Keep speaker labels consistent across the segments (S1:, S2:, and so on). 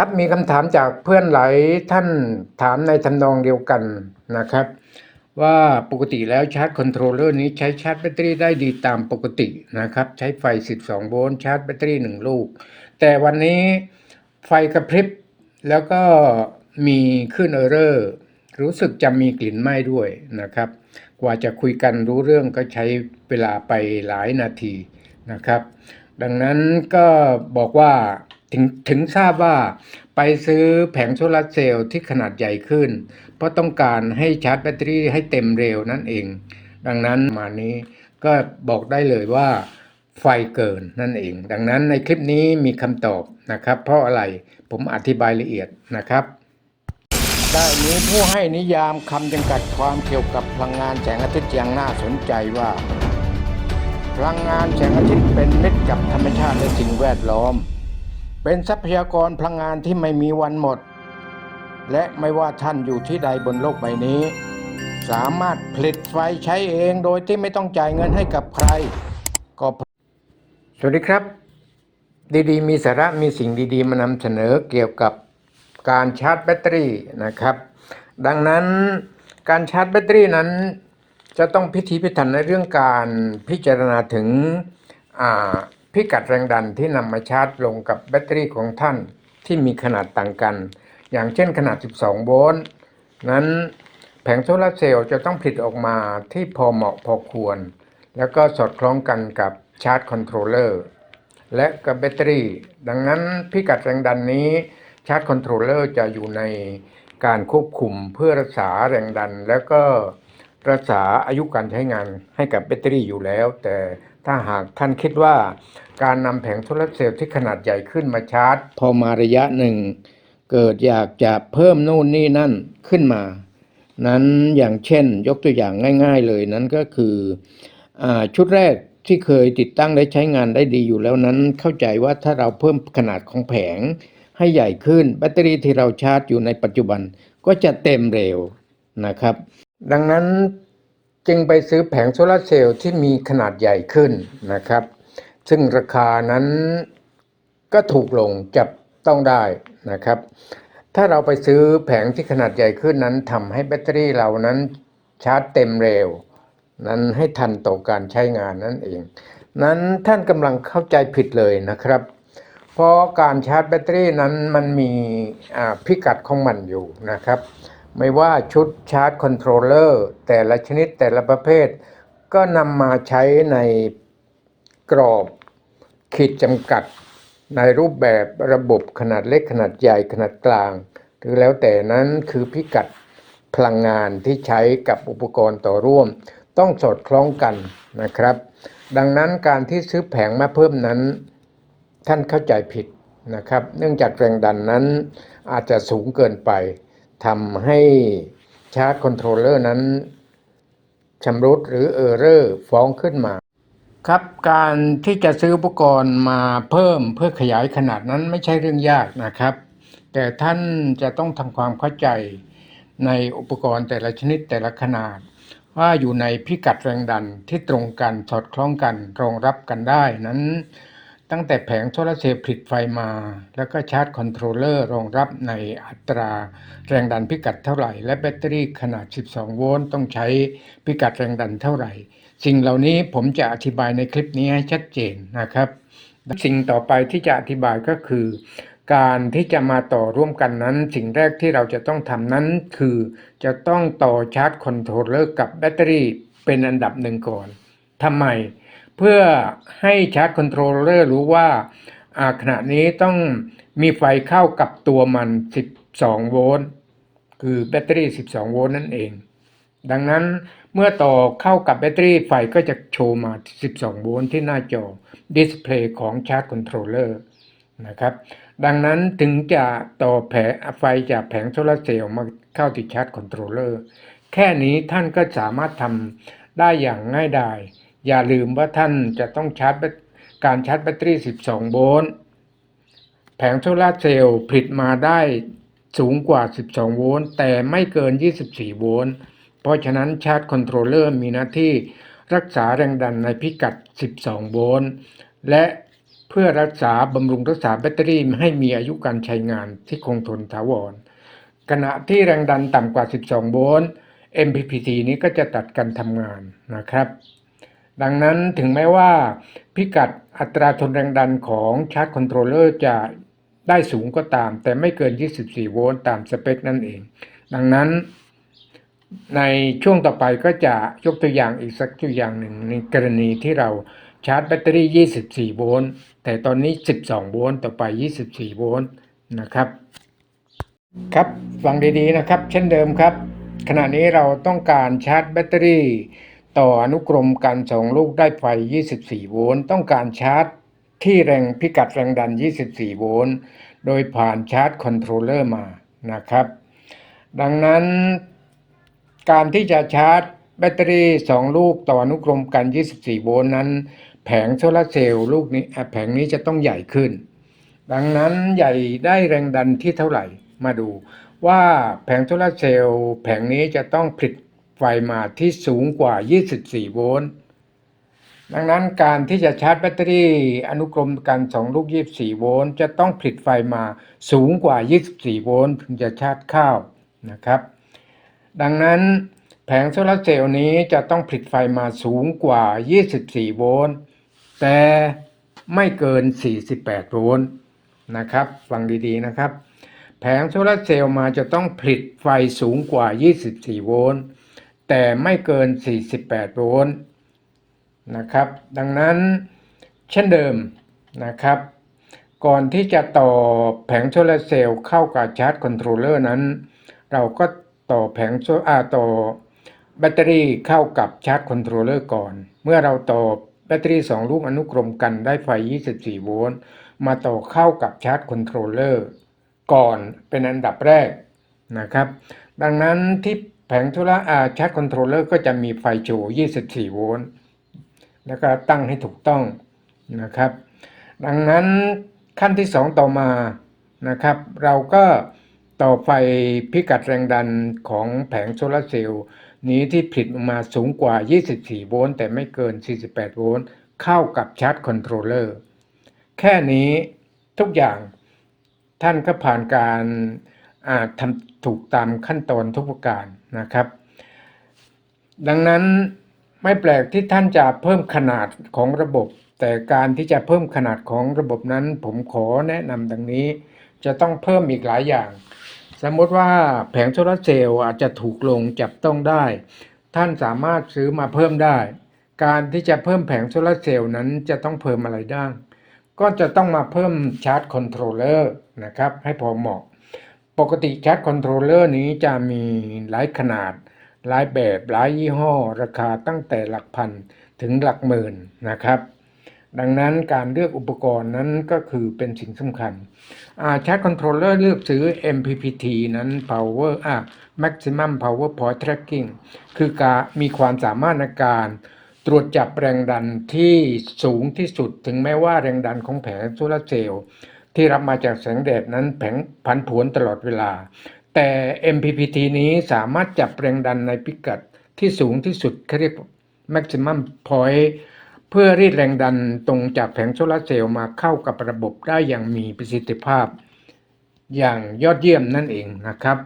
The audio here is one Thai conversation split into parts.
S1: ครับมีคำถามจากเพื่อนหลายท่านถามในทำนองเดียวกันนะครับ ว่าปกติแล้วชาร์จคอนโทรลเลอร์นี้ใช้ชาร์จแบตเตอรี่ได้ดีตามปกตินะครับ ใช้ไฟ 12 โวลต์ชาร์จแบตเตอรี่ 1 ลูก แต่วันนี้ไฟกระพริบแล้วก็มีขึ้นเออร์เรอร์รู้สึกจะมีกลิ่นไหม้ด้วยนะครับ กว่าจะคุยกันรู้เรื่องก็ใช้เวลาไปหลายนาทีนะครับ ดังนั้นก็บอกว่า ถึงถึงทราบว่าไปซื้อแผงโซลาร์เซลล์ที่ขนาดใหญ่ขึ้น เพราะต้องการให้ชาร์จแบตเตอรี่ให้เต็มเร็วนั่นเอง ดังนั้นมานี้ก็บอกได้เลยว่าไฟเกินนั่นเอง ดังนั้นในคลิปนี้มีคำตอบนะครับ เพราะอะไรผมอธิบายละเอียดนะครับ ได้มีผู้ให้นิยามคำจำกัดความเกี่ยวกับพลังงานแสงอาทิตย์อย่างน่าสนใจว่า พลังงานแสงอาทิตย์เป็นมิตรกับธรรมชาติและสิ่งแวดล้อม เป็นทรัพยากรพลังงานที่ไม่มีวันหมด และไม่ว่าท่านอยู่ที่ใดบนโลกใบนี้ สามารถผลิตไฟใช้เองโดยที่ไม่ต้องจ่ายเงินให้กับใคร ก็สวัสดีครับ ดีๆ มีสาระมีสิ่งดีๆ มานำเสนอเกี่ยวกับการชาร์จแบตเตอรี่นะครับ ดังนั้นการชาร์จแบตเตอรี่นั้นจะต้องพิถีพิถันในเรื่องการพิจารณาถึงอ่า พิกัดแรงดันที่นำมาชาร์จลงกับแบตเตอรี่ของท่านที่มีขนาดต่างกัน อย่างเช่นขนาด 12 โวลต์นั้นแผงโซลาร์เซลล์จะต้องผลิตออกมาที่พอเหมาะพอควร แล้วก็สอดคล้องกันกับชาร์จคอนโทรลเลอร์และกับแบตเตอรี่ ดังนั้นพิกัดแรงดันนี้ชาร์จคอนโทรลเลอร์จะอยู่ในการควบคุมเพื่อรักษาแรงดัน แล้วก็รักษาอายุการใช้งานให้กับแบตเตอรี่อยู่แล้ว แต่ ถ้าหากท่านคิดว่าการนำแผงโซลาร์เซลล์ที่ขนาดใหญ่ขึ้นมาชาร์จ พอมาระยะหนึ่ง เกิดอยากจะเพิ่มนู่นนี่นั่นขึ้นมา นั้นอย่างเช่น ยกตัวอย่างง่าย ๆ เลยนั้นก็คืออชุดแรกที่เคยติดตั้งและใช้งานได้ดีอยู่แล้วนั้น เข้าใจว่าถ้าเราเพิ่มขนาดของแผงให้ใหญ่ขึ้น แบตเตอรี่ที่เราชาร์จอยู่ในปัจจุบันก็จะเต็มเร็วนะครับ ดังนั้น จึงไปซื้อแผงโซลาร์เซลล์ที่มีขนาดใหญ่ขึ้นนะครับ ซึ่งราคานั้นก็ถูกลงจับต้องได้นะครับ ถ้าเราไปซื้อแผงที่ขนาดใหญ่ขึ้นนั้นทำให้แบตเตอรี่เรานั้นชาร์จเต็มเร็ว นั้นให้ทันต่อการใช้งานนั่นเอง นั้นท่านกำลังเข้าใจผิดเลยนะครับ เพราะการชาร์จแบตเตอรี่นั้นมันมีพิกัดของมันอยู่นะครับ ไม่ว่าชุดชาร์จคอนโทรลเลอร์แต่ละชนิดแต่ละประเภท ก็นำมาใช้ในกรอบขีดจำกัด ในรูปแบบระบบขนาดเล็กขนาดใหญ่ขนาดกลาง หรือแล้วแต่นั้นคือพิกัดพลังงานที่ใช้กับอุปกรณ์ต่อร่วม ต้องสอดคล้องกันนะครับ ดังนั้นการที่ซื้อแผงมาเพิ่มนั้น ท่านเข้าใจผิดนะครับ เนื่องจากแรงดันนั้นอาจจะสูงเกินไป ทำให้ชาร์จคอนโทรลเลอร์นั้นชำรุดหรือเออร์เรอร์ฟ้องขึ้นมา ครับการที่จะซื้ออุปกรณ์มาเพิ่มเพื่อขยายขนาดนั้นไม่ใช่เรื่องยากนะครับ แต่ท่านจะต้องทำความเข้าใจในอุปกรณ์แต่ละชนิดแต่ละขนาด ว่าอยู่ในพิกัดแรงดันที่ตรงกันสอดคล้องกันรองรับกันได้นั้น ตั้งแต่แผงโซลาร์เซลล์ผลิตไฟมา แล้วก็ชาร์จคอนโทรลเลอร์รองรับในอัตราแรงดันพิกัดเท่าไหร่ และแบตเตอรี่ขนาด 12 โวลต์ต้องใช้พิกัดแรงดันเท่าไหร่ สิ่งเหล่านี้ผมจะอธิบายในคลิปนี้ให้ชัดเจนนะครับ สิ่งต่อไปที่จะอธิบายก็คือ การที่จะมาต่อร่วมกันนั้น สิ่งแรกที่เราจะต้องทำนั้นคือจะต้องต่อชาร์จคอนโทรลเลอร์กับแบตเตอรี่เป็นอันดับหนึ่งก่อนทำไมเพื่อให้ชาร์จคอนโทรลเลอร์รู้ว่าขณะนี้ต้องมีไฟเข้ากับตัวมัน 12 โวลต์คือแบตเตอรี่ 12 โวลต์นั่นเอง ดังนั้นเมื่อต่อเข้ากับแบตเตอรี่ไฟก็จะโชว์มา 12 โวลต์ที่หน้าจอดิสเพลย์ของชาร์จคอนโทรลเลอร์นะครับ ดังนั้นถึงจะต่อแผงไฟจากแผงโซลาร์เซลล์มาเข้าที่ชาร์จคอนโทรลเลอร์ แค่นี้ท่านก็สามารถทำได้อย่างง่ายดาย อย่าลืมว่าท่านจะต้องชาร์จการชาร์จแบตเตอรี่ 12 โวลต์ แผงโซลาเซลล์ผลิตมาได้สูงกว่า 12 โวลต์ แต่ไม่เกิน 24 โวลต์ เพราะฉะนั้นชาร์จคอนโทรลเลอร์มีหน้าที่รักษาแรงดันในพิกัด 12 โวลต์ และเพื่อรักษาบำรุงรักษาแบตเตอรี่ให้มีอายุการใช้งานที่คงทนถาวร ขณะที่แรงดันต่ำกว่า 12 โวลต์ MPPT นี้ก็จะตัดการทำงานนะครับ ดังนั้นถึงแม้ว่าพิกัดอัตราทนแรงดันของชาร์จคอนโทรลเลอร์จะได้สูงก็ตาม แต่ไม่เกิน 24 โวลต์ตามสเปคนั่นเอง ดังนั้นในช่วงต่อไปก็จะยกตัวอย่างอีกสักตัวอย่างหนึ่งในกรณีที่เราชาร์จแบตเตอรี่ 24 โวลต์ แต่ตอนนี้ 12 โวลต์ ต่อไป 24 โวลต์นะครับ ครับฟังดีๆนะครับ เช่นเดิมครับ ขณะนี้เราต้องการชาร์จแบตเตอรี่ ต่ออนุกรมกันสองลูกได้ไฟ 24 โวลต์ ต้องการชาร์จที่แรงพิกัดแรงดัน 24 โวลต์ โดยผ่านชาร์จคอนโทรลเลอร์มานะครับ ดังนั้นการที่จะชาร์จแบตเตอรี่ 2 ลูกต่ออนุกรมกัน 24 โวลต์นั้น แผงโซลาเซลล์ลูกนี้แผงนี้จะต้องใหญ่ขึ้น ดังนั้นใหญ่ได้แรงดันที่เท่าไหร่มาดู ว่าแผงโซลาเซลล์แผงนี้จะต้องผลิต ไฟมาที่สูงกว่า 24 โวลต์ ดังนั้นการที่จะชาร์จแบตเตอรี่อนุกรมกัน 2 ลูก 24 โวลต์ จะต้องผลิตไฟมาสูงกว่า 24 โวลต์ ถึงจะชาร์จเข้านะครับ ดังนั้นแผงโซลาเซลล์นี้จะต้องผลิตไฟมาสูงกว่า 24 โวลต์ แต่ไม่เกิน 48 โวลต์นะครับ ฟังดีๆนะครับ แผงโซลาเซลล์มาจะต้องผลิตไฟสูงกว่า 24 โวลต์ แต่ไม่เกิน 48 โวลต์นะครับ ดังนั้นเช่นเดิมนะครับ ก่อนที่จะต่อแผงโซลาร์เซลล์เข้ากับชาร์จคอนโทรลเลอร์นั้น เราก็ต่อแผงโซอ่าต่อแบตเตอรี่เข้ากับชาร์จคอนโทรลเลอร์ก่อน เมื่อเราต่อแบตเตอรี่ 2 ลูกอนุกรมกันได้ไฟ 24 โวลต์ มาต่อเข้ากับชาร์จคอนโทรลเลอร์ก่อนเป็นอันดับแรกนะครับ ดังนั้นที่ แผงโทรอ่าชาร์จคอนโทรลเลอร์ก็จะมีไฟโชว์ 24 โวลต์ แล้วก็ตั้งให้ถูกต้องนะครับ ดังนั้นขั้นที่ 2 ต่อมานะครับ เราก็ต่อไฟพิกัดแรงดันของแผงโซลาเซลล์นี้ที่ผลิตออกมาสูงกว่า 24 โวลต์ แต่ไม่เกิน 48 โวลต์ เข้ากับชาร์จคอนโทรลเลอร์ แค่นี้ทุกอย่างท่านก็ผ่านการ ทำถูกตามขั้นตอนทุกประการนะครับ ดังนั้นไม่แปลกที่ท่านจะเพิ่มขนาดของระบบ แต่การที่จะเพิ่มขนาดของระบบนั้น ผมขอแนะนำดังนี้ จะต้องเพิ่มอีกหลายอย่าง สมมติว่าแผงโซลาเซลล์อาจจะถูกลงจับต้องได้ ท่านสามารถซื้อมาเพิ่มได้ การที่จะเพิ่มแผงโซลาเซลล์นั้นจะต้องเพิ่มอะไรได้ก็จะต้องมาเพิ่มชาร์จคอนโทรลเลอร์นะครับให้พอเหมาะ ปกติชาร์จคอนโทรลเลอร์นี้จะมีหลายขนาด หลายแบบ หลายยี่ห้อ ราคาตั้งแต่หลักพันถึงหลักหมื่นนะครับ ดังนั้นการเลือกอุปกรณ์นั้นก็คือเป็นสิ่งสำคัญชาร์จคอนโทรลเลอร์เลือกซื้อ MPPT นั้น Power อะ Maximum Power Point Tracking คือการมีความสามารถในการตรวจจับแรงดันที่สูงที่สุด ถึงแม้ว่าแรงดันของแผงโซลาเซลล์ ที่รับมาจากแสงแดดนั้นแผงผันผวนตลอดเวลา แต่ MPPT นี้สามารถจับแรงดันในพิกัดที่สูงที่สุดเขาเรียก Maximum Point เพื่อรีดแรงดันตรงจากแผงโซลาร์เซลล์มาเข้ากับระบบได้อย่างมีประสิทธิภาพ อย่างยอดเยี่ยมนั่นเองนะครับ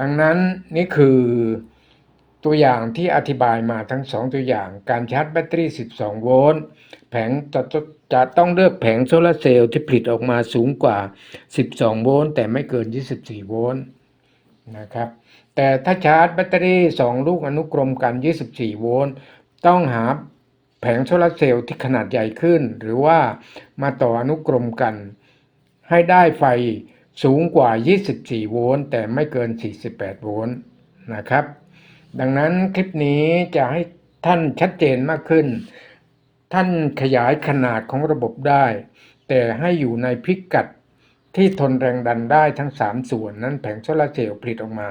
S1: ดังนั้นนี่คือ ตัวอย่างที่อธิบายมาทั้ง 2 ตัวอย่าง การชาร์จแบตเตอรี่ 12 โวลต์ แผงจะจะต้องเลือกแผงโซลาร์เซลล์ที่ผลิตออกมาสูงกว่า 12 โวลต์แต่ไม่เกิน 24 โวลต์นะครับ แต่ถ้าชาร์จแบตเตอรี่ 2 ลูกอนุกรมกัน 24 โวลต์ ต้องหาแผงโซลาร์เซลล์ที่ขนาดใหญ่ขึ้น หรือว่ามาต่ออนุกรมกัน ให้ได้ไฟสูงกว่า 24 โวลต์แต่ไม่เกิน 48 โวลต์นะครับ ดังนั้นคลิปนี้จะให้ท่านชัดเจนมากขึ้น ท่านขยายขนาดของระบบได้ แต่ให้อยู่ในพิกัดที่ทนแรงดันได้ทั้ง 3 ส่วนนั้นแผงโซลาเซลล์ผลิตออกมา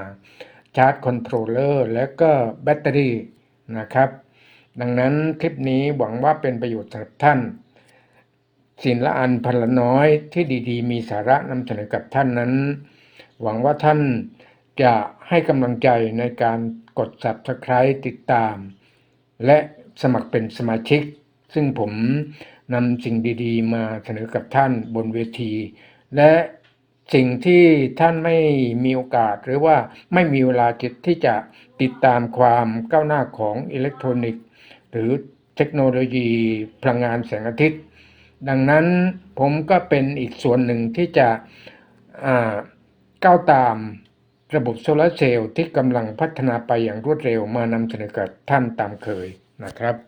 S1: ชาร์จคอนโทรลเลอร์และก็แบตเตอรี่นะครับ ดังนั้นคลิปนี้หวังว่าเป็นประโยชน์สำหรับท่าน สินละอันพันละน้อยที่ดีๆ มีสาระนำเสนอกับท่านนั้น หวังว่าท่าน จะให้กำลังใจในการกด Subscribe ติดตาม และสมัครเป็นสมาชิก ซึ่งผมนำสิ่งดีๆ มาเสนอกับท่านบนเวที และสิ่งที่ท่านไม่มีโอกาสหรือว่าไม่มีเวลาจิตที่จะติดตามความก้าวหน้าของอิเล็กทรอนิกส์ หรือเทคโนโลยีพลังงานแสงอาทิตย์ ดังนั้นผมก็เป็นอีกส่วนหนึ่งที่จะก้าวตาม ระบบโซลาร์เซลล์ที่กำลังพัฒนาไปอย่างรวดเร็วมานำเสนอกับท่านตามเคยนะครับ